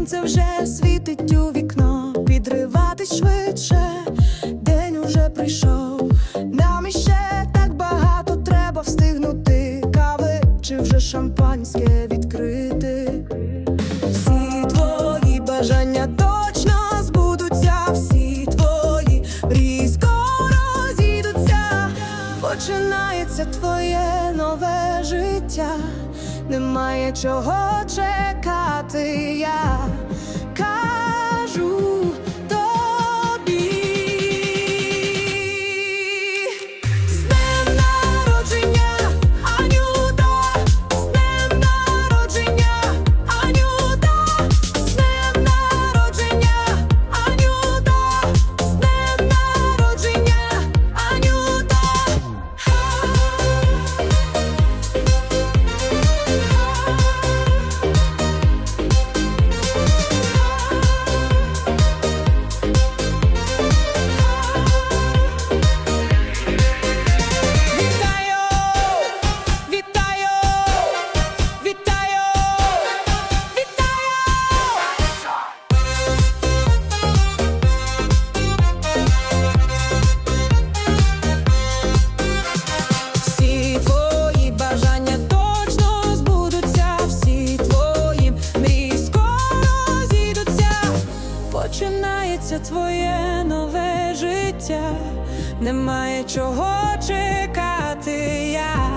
сонце вже світить у вікно, підривати швидше, день уже прийшов. Нам іще так багато треба встигнути кави, чи вже шампанське відкрити. Всі твої бажання точно збудуться, всі твої різко розійдуться, починається твоє нове життя немає чого чекати. Я Починається твоє нове життя, немає чого чекати. Я